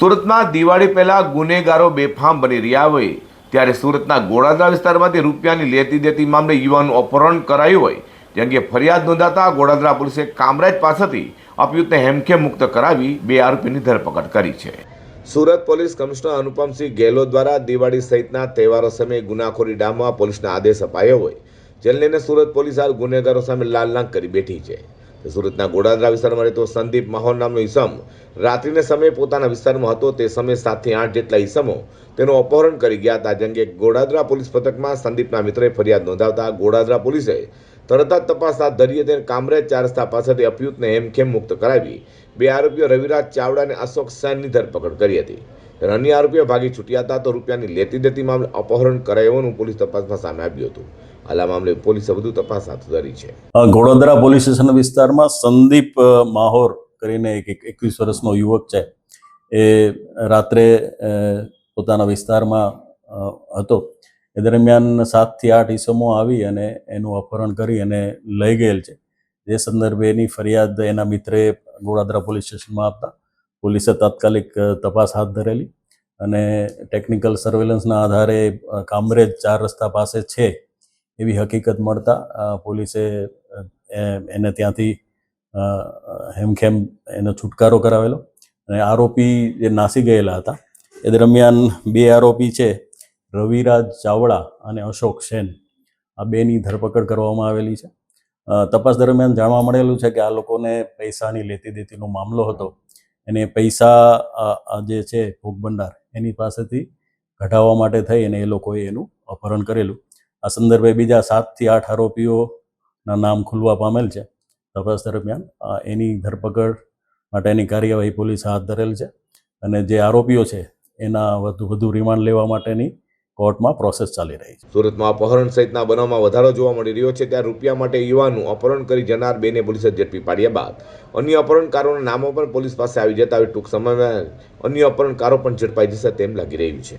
સુરતમાં દિવાળી પહેલા ગુનેગારો બેફામ બની રહ્યા હોય. ત્યારે સુરતના ગોળાદરા વિસ્તારમાંથી રૂપિયાની લેતી દેતી મામલે યુવાનનું અપહરણ કરાયું હોય. જે અંગે ફરિયાદ નોંધાતા ગોળાદરા પોલીસે કામરાજ પાસેથી અપયુક્તને હેમખેમ મુક્ત કરાવી બે આરોપીની ધરપકડ કરી છે. સુરત પોલીસ કમિશનર અનુપમસિંહ ગેહલોત દ્વારા દિવાળી સહિતના તહેવારો સમયે ગુનાખોરી ડામવા પોલીસના આદેશ અપાયો હોય. જેને લઈને સુરત પોલીસ હાલ ગુનેગારો સામે લાલનાંક કરી બેઠી છે. સુરતના ગોડાદરા વિસ્તારમાં રહેતો સંદીપ માહોલ નામનો ઈસમ રાત્રિના સમયે પોતાના વિસ્તારમાં હતો. તે સમયે સાતથી આઠ જેટલા ઈસમો તેનું અપહરણ કરી ગયા હતા. જેમ કે ગોડાદરા પોલીસ પથકમાં સંદીપના મિત્રે ફરિયાદ નોંધાવતા ગોડાદરા પોલીસે તરત જ તપાસ હાથ ધરી હતી કામરેજ ચાર રસ્તા પાસેથી અપયુતને હેમખેમ મુક્ત કરાવી બે આરોપીઓ રવિરાજ ચાવડા અને અશોક સેનની ધરપકડ કરી હતી. અન્ય આરોપીઓ ભાગી છૂટ્યા હતા તો રૂપિયાની લેતી દેતી મામલે અપહરણ કરાયોનું પોલીસ તપાસમાં સામે આવ્યું હતું. હાલ આ મામલે પોલીસે વધુ તપાસ હાથ ધરી છે. ઘોડોદરા પોલીસ સ્ટેશન વિસ્તારમાં સંદીપ માહોર કરીને એક, એક- એકવીસ વર્ષનો યુવક છે. એ રાત્રે પોતાના વિસ્તારમાં હતો. એ દરમિયાન સાતથી આઠ ઈસમો આવી અને એનું અપહરણ કરી અને લઈ ગયેલ છે. જે સંદર્ભે એની ફરિયાદ એના મિત્રે ગોળાદરા પોલીસ સ્ટેશનમાં આપતા પોલીસે તાત્કાલિક તપાસ હાથ ધરેલી અને ટેકનિકલ સર્વેલન્સના આધારે કામરેજ ચાર રસ્તા પાસે છે. એવી હકીકત મળતા પોલીસે એને ત્યાંથી હેમખેમ એનો છુટકારો કરાવેલો. અને આરોપી જે નાસી ગયેલા હતા, એ દરમિયાન બે આરોપી છે, રવિરાજ ચાવડા અને અશોક સેન. આ બેની ધરપકડ કરવામાં આવેલી છે. તપાસ દરમિયાન જાણવા મળેલું છે કે આ લોકોને પૈસાની લેતી દેતીનો મામલો હતો. અને પૈસા જે છે ભોગ ભંડાર, એની પાસેથી ઘટાવવા માટે થઈ અને એ લોકોએ એનું અપહરણ કરેલું. આ સંદર્ભે બીજા સાતથી આઠ આરોપીઓના નામ ખુલવા પામેલ છે. તપાસ દરમિયાન એની ધરપકડ માટેની કાર્યવાહી પોલીસ હાથ ધરેલ છે અને જે આરોપીઓ છે, એના વધુ વધુ રિમાન્ડ લેવા માટેની કોર્ટમાં પ્રોસેસ ચાલી રહી છે. સુરતમાં અપહરણ સહિતના બનાવમાં વધારો જોવા મળી રહ્યો છે, ત્યારે રૂપિયા માટે યુવાનું અપહરણ કરી જનાર બેને પોલીસે ઝડપી પાડ્યા બાદ. અન્ય અપહરણકારોના નામો પણ પોલીસ પાસે આવી જતા ટૂંક સમયમાં અન્ય અપહરણકારો પણ ઝડપાઈ જશે તેમ લાગી રહ્યું છે.